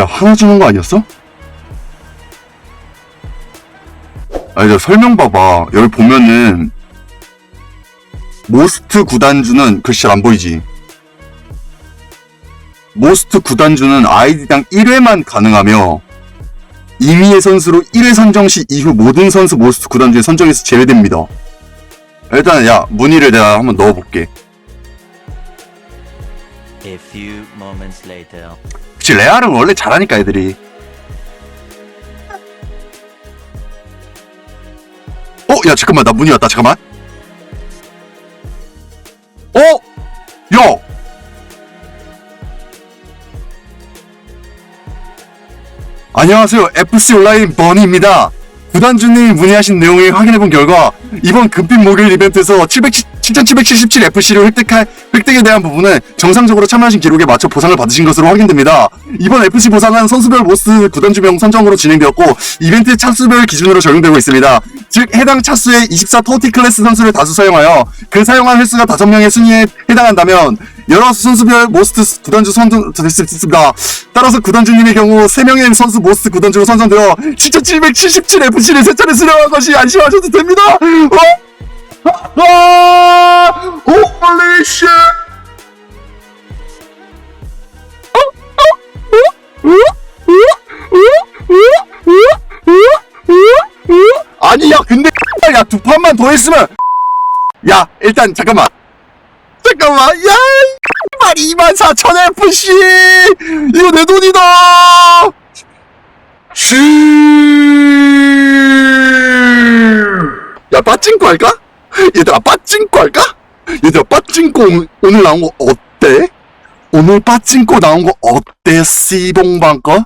야, 하나 주는 거 아니었어? 아니, 저 설명 봐봐. 여기 보면은, 모스트 구단주는 글씨 안 보이지? 모스트 구단주는 아이디당 1회만 가능하며, 임의의 선수로 1회 선정 시 이후 모든 선수 모스트 구단주의 선정에서 제외됩니다. 일단, 야, 문의를 내가 한번 넣어볼게. A few moments later. 그치, 레알은 원래 잘하니까, 애들이. 어, 야, 잠깐만, 나 문의 왔다, 잠깐만. 어? 야! 안녕하세요. FC 온라인 버니입니다. 구단주님이 문의하신 내용을 확인해본 결과 이번 금빛 목요일 이벤트에서 700, 7777 FC를 획득할, 획득에 대한 부분은 정상적으로 참여하신 기록에 맞춰 보상을 받으신 것으로 확인됩니다. 이번 FC 보상은 선수별 모스 구단주명 선정으로 진행되었고 이벤트 차수별 기준으로 적용되고 있습니다. 즉 해당 차수의 24 토티 클래스 선수를 다수 사용하여 그 사용한 횟수가 5명의 순위에 해당한다면 여러 선수별 모스트 구단주 선정 됐습니다. 따라서 구단주님의 경우 3명의 선수 모스트 구단주로 선정되어 7777 FC를 세 차례 수령한 것이 안심하셔도 됩니다. 어? 아! 홀리 쉣! 아니 야 근데 야 두 판만 더 했으면 야 일단 잠깐만 잠깐만 야말24,000 FC 이거 내 돈이다 슈야 빠찡코 할까? 얘들아 빠찡코 할까? 얘들아 빠찡코 오늘, 나온 거 어때? 오늘 빠찡코 나온 거 어때? 씨봉방 거?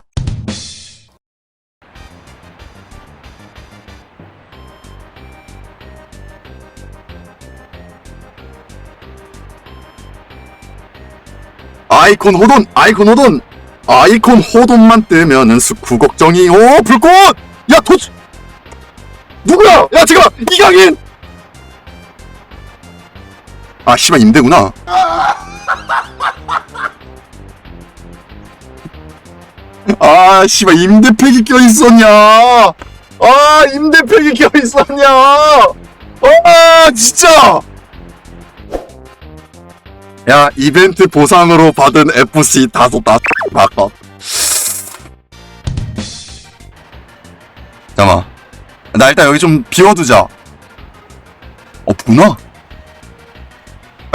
아이콘 호돈 아이콘 호돈 아이콘 호돈만 뜨면은 스쿠 걱정이 오 불꽃 야 도치 누구야 야 잠깐 이강인 아 씨발 임대구나. 아 씨발 임대팩이 껴있었냐? 아 임대팩이 껴있었냐? 아 진짜! 야 이벤트 보상으로 받은 FC 다섯 다 바꿔. 잠깐만. 나 일단 여기 좀 비워두자. 없구나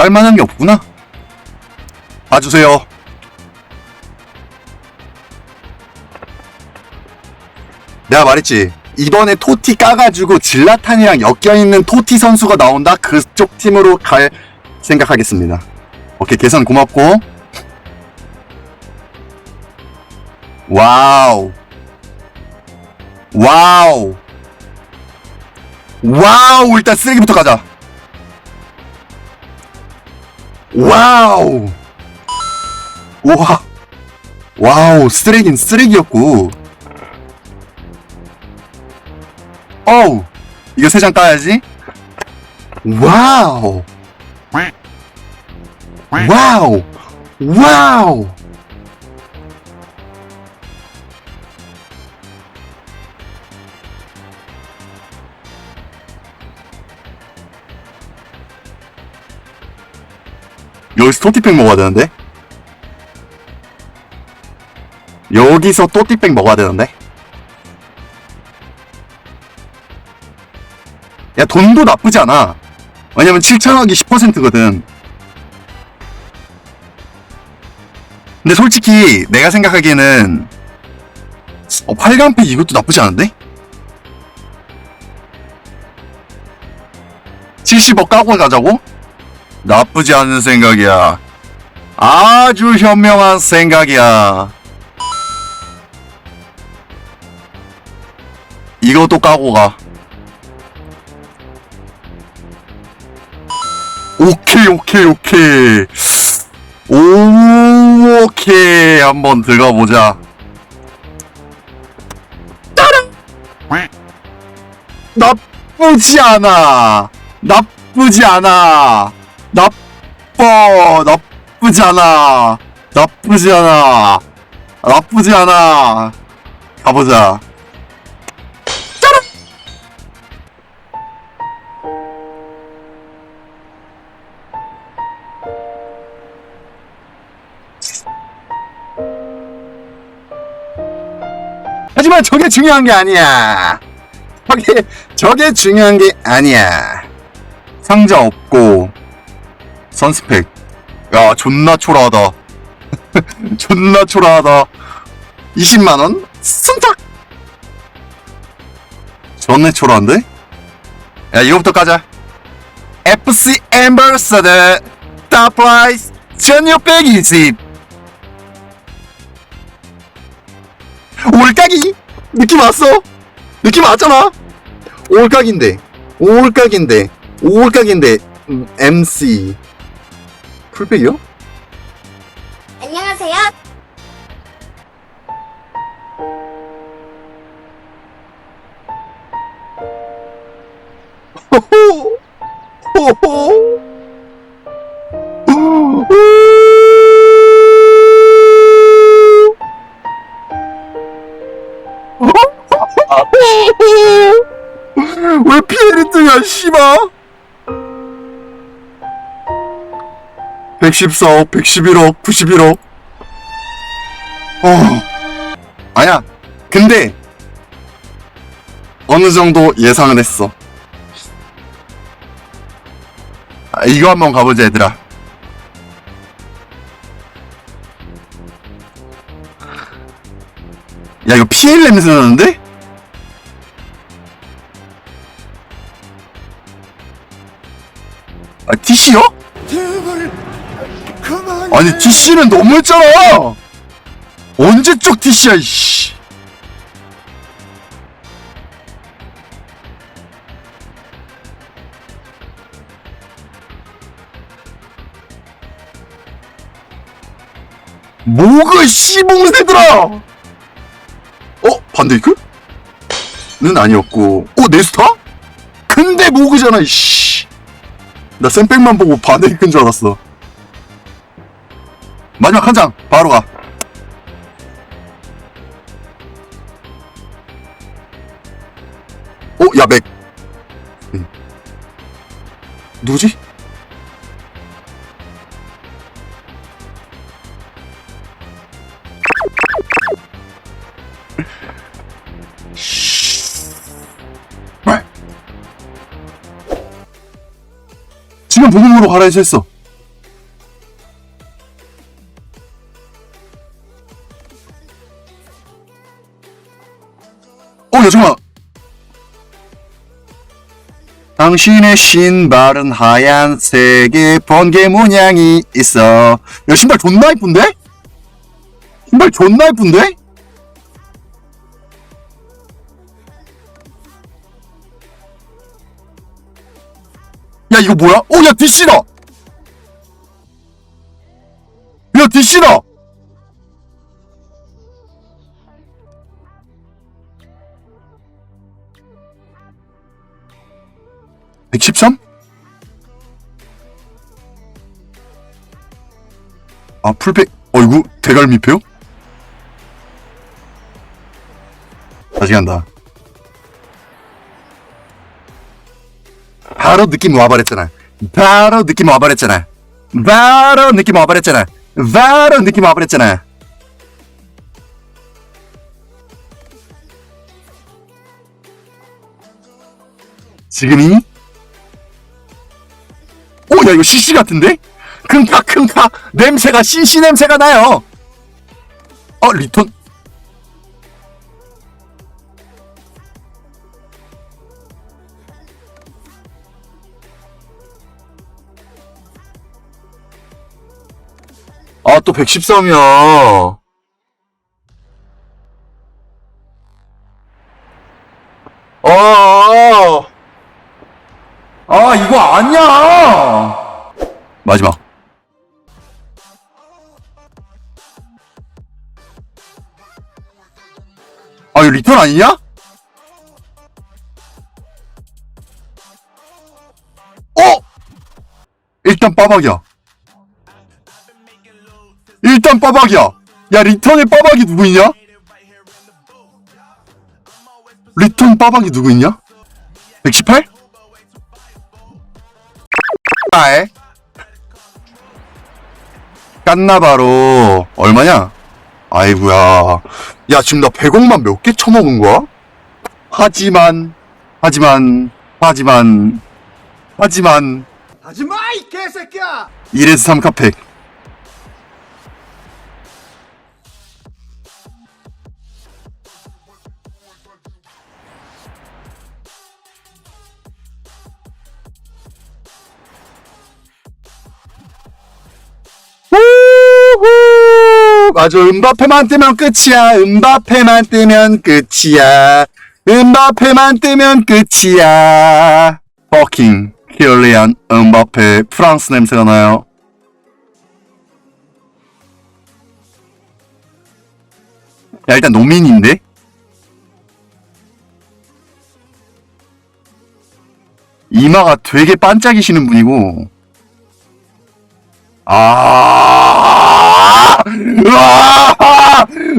깔만한 게 없구나. 봐주세요. 내가 말했지. 이번에 토티 까가지고 질라탄이랑 엮여있는 토티 선수가 나온다? 그쪽 팀으로 갈 생각하겠습니다. 오케이 계산 고맙고. 와우. 와우. 와우 일단 쓰레기부터 가자 와우. 와. 와우 쓰레긴 쓰레기였고. 어우 이거 세 장 따야지. 와우. 와우! 와우! 여기서 토티팩 먹어야 되는데? 여기서 토티팩 먹어야 되는데? 야, 돈도 나쁘지 않아. 왜냐면 7천억이 10%거든. 근데 솔직히 내가 생각하기에는 어, 8강팩 이것도 나쁘지 않은데? 70억 까고 가자고? 나쁘지 않은 생각이야. 아주 현명한 생각이야. 이것도 까고 가. 오케이, 오케이, 오케이. 오, 오케이. 한번 들어가보자. 따란! 나쁘지 않아. 나쁘지 않아. 나빠. 나쁘지 않아. 나쁘지 않아. 나쁘지 않아. 가보자. 짜란! 하지만 저게 중요한 게 아니야. 저게, 저게 중요한 게 아니야. 상자 없고, 선스펙. 야, 존나 초라하다. 존나 초라하다. 20만원? 선탁! 존나 초라한데? 야, 이거부터 까자. FC 엠버서드, 탑 프라이스, 1620. 올까기? 느낌 왔어? 느낌 왔잖아? 올각인데, 올각인데, 올각인데, 음, MC. 풀백이요? 안녕하세요. 호호! 호호! 왜 피해를 뜨냐, 씨발! 114억, 111억, 91억. 어. 아야, 근데, 어느 정도 예상은 했어. 아, 이거 한번 가보자 얘들아 야 이거 PL 냄새 나는데? 아 TC요? 아니 TC는 너무했잖아 언제 쪽 TC야 이씨 뭐가 씨봉새들아 어? 반데이크? 는 아니었고 어 네스타? 근데 모그잖아 이씨 나 쌤백만 보고 반데이크인 줄 알았어 마지막 한 장 바로 가 어? 야 맥. 응. 누구지? 말. 지금 복음으로 해서 했어. 잠깐만. 당신의 신발은 하얀색의 번개 문양이 있어. 야, 신발 존나 이쁜데? 신발 존나 이쁜데? 야 이거 뭐야? 어, 야 DC다. 야 DC다. 아 풀백 어이구 대갈미표요? 다시 간다 바로 느낌 와버렸잖아. 바로 느낌 와버렸잖아. 바로 느낌 와버렸잖아. 바로 느낌 와버렸잖아. 지금이? 오, 야, 이거 CC 같은데? 킁카, 킁카. 냄새가, CC 냄새가 나요. 어, 리턴? 아, 또 113이야. 아, 아, 이거 아니야! 마지막. 아, 이거 리턴 아니냐? 어! 일단 빠박이야. 일단 빠박이야. 야 리턴의 빠박이 누구 있냐? 리턴 빠박이 누구 있냐? 118? 아에 깐나바로 얼마냐? 아이구야. 야 지금 나 100억만 몇개 쳐먹은 거야? 하지만 하지만 하지만 하지만. 하지마 이 개새끼야! 1에서 3카팩 우후 맞아 음바페만 뜨면 끝이야. 음바페만 뜨면 끝이야. 음바페만 뜨면 끝이야. 버킹 키얼리안 음바페 프랑스 냄새가 나요. 야 일단 노민인데? 이마가 되게 반짝이시는 분이고. 아, 으아!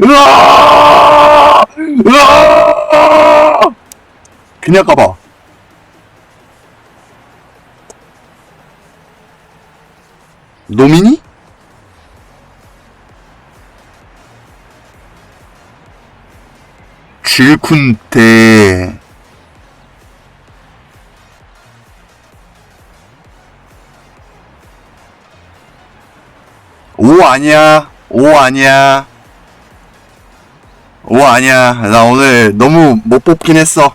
으아! 으아! 그냥 가봐. 노미니? 질쿤테. 오 아니야. 오 아니야. 오 아니야. 나 오늘 너무 못 뽑긴 했어.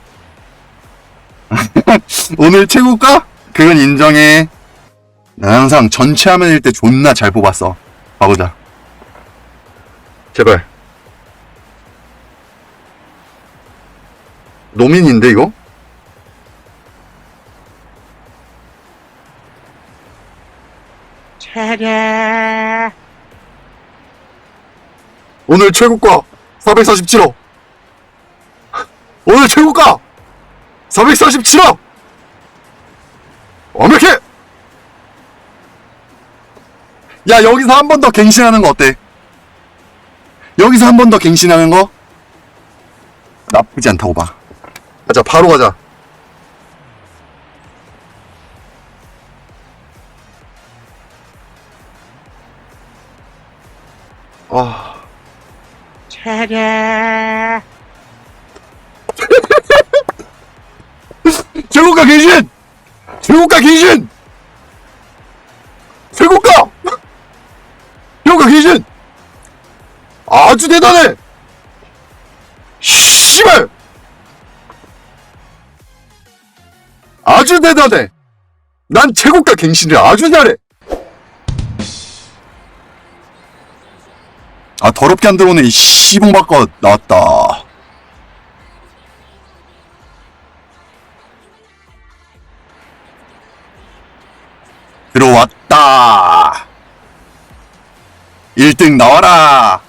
오늘 최고가? 그건 인정해. 나 항상 전체 화면일 때 존나 잘 뽑았어. 가보자. 제발. 노민인데 이거? 오늘 최고가 447억. 오늘 최고가 447억. 완벽해. 야 여기서 한 번 더 갱신하는 거 어때? 여기서 한 번 더 갱신하는 거 나쁘지 않다고 봐. 가자 바로 가자. 아. 최고가 갱신! 최고가 갱신! 최고가! 최고가 갱신! 아주 대단해! 씨발! 아주 대단해! 난 최고가 갱신을 아주 잘해! 아 더럽게 안 들어오네. 이 씨봉 바꿔 나왔다. 들어왔다. 1등 나와라.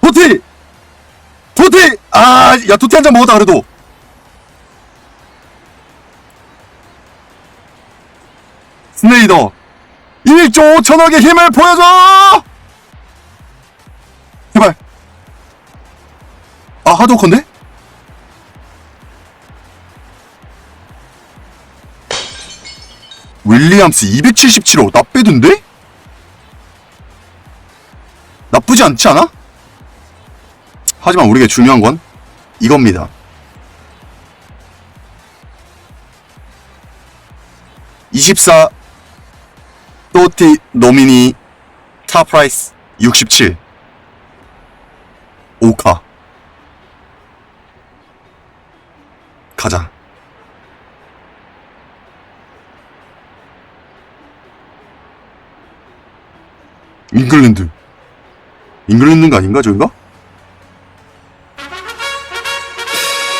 도티! 도티! 아야 도티 한 잔 먹었다 그래도. 스네이더. 1조 5천억의 힘을 보여줘 아 하드워커인데? 윌리엄스 277호 나 빼던데? 나쁘지 않지 않아? 하지만 우리에게 중요한 건 이겁니다. (24) 또티 노미니 타 프라이스 67 오카 가자. 잉글랜드. 잉글랜드가 아닌가, 저기가?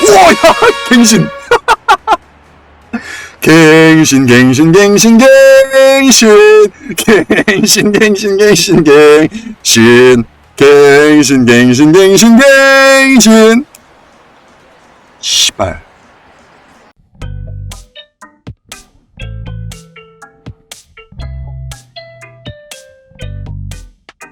우와, 야! 갱신! 갱신, 갱신, 갱신, 갱신! 갱신, 갱신, 갱신, 갱신! 갱신, 갱신, 갱신, 갱신! 씨발.